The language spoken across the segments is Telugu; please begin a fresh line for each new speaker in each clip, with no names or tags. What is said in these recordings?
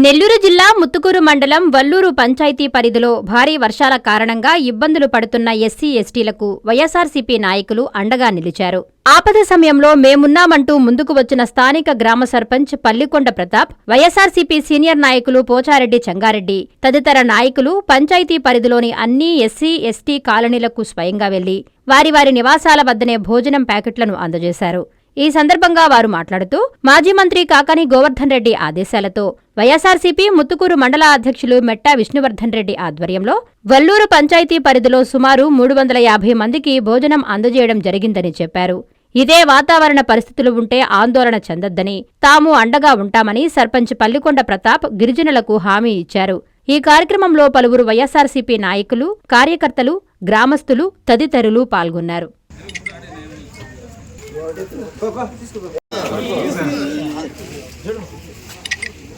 నెల్లూరు జిల్లా ముత్తుకూరు మండలం వల్లూరు పంచాయతీ పరిధిలో భారీ వర్షాల కారణంగా ఇబ్బందులు పడుతున్న ఎస్సీ ఎస్టీలకు వైఎస్సార్సీపీ నాయకులు అండగా నిలిచారు. ఆపద సమయంలో మేమున్నామంటూ ముందుకు వచ్చిన స్థానిక గ్రామ సర్పంచ్ పల్లికొండ ప్రతాప్ వైఎస్సార్సీపీ సీనియర్ నాయకులు పోచారెడ్డి చెంగారెడ్డి తదితర నాయకులు పంచాయతీ పరిధిలోని అన్ని ఎస్సీ ఎస్టీ కాలనీలకు స్వయంగా వెళ్ళి వారి వారి నివాసాల వద్దనే భోజనం ప్యాకెట్లను అందజేశారు. ఈ సందర్భంగా వారు మాట్లాడుతూ మాజీ మంత్రి కాకాని గోవర్ధన్ రెడ్డి ఆదేశాలతో వైఎస్సార్సీపీ ముత్తుకూరు మండల అధ్యక్షులు మెట్టా విష్ణువర్ధన్ రెడ్డి ఆధ్వర్యంలో వల్లూరు పంచాయతీ పరిధిలో సుమారు మూడు వందల యాభై మందికి భోజనం అందజేయడం జరిగిందని చెప్పారు. ఇదే వాతావరణ పరిస్థితులు ఉంటే ఆందోళన చెందొద్దని తాము అండగా ఉంటామని సర్పంచ్ పల్లికొండ ప్రతాప్ గిరిజనులకు హామీ ఇచ్చారు. ఈ కార్యక్రమంలో పలువురు వైఎస్సార్సీపీ నాయకులు కార్యకర్తలు గ్రామస్తులు తదితరులు పాల్గొన్నారు.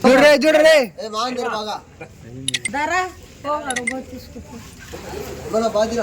చూడరే చూడరే.
ఏ బాగుంది బాగా. మన బాధ్యత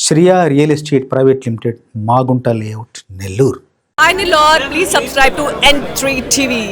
Shriya real estate private limited Magunta layout Nellore.
Hi Nilor, please subscribe to N3 TV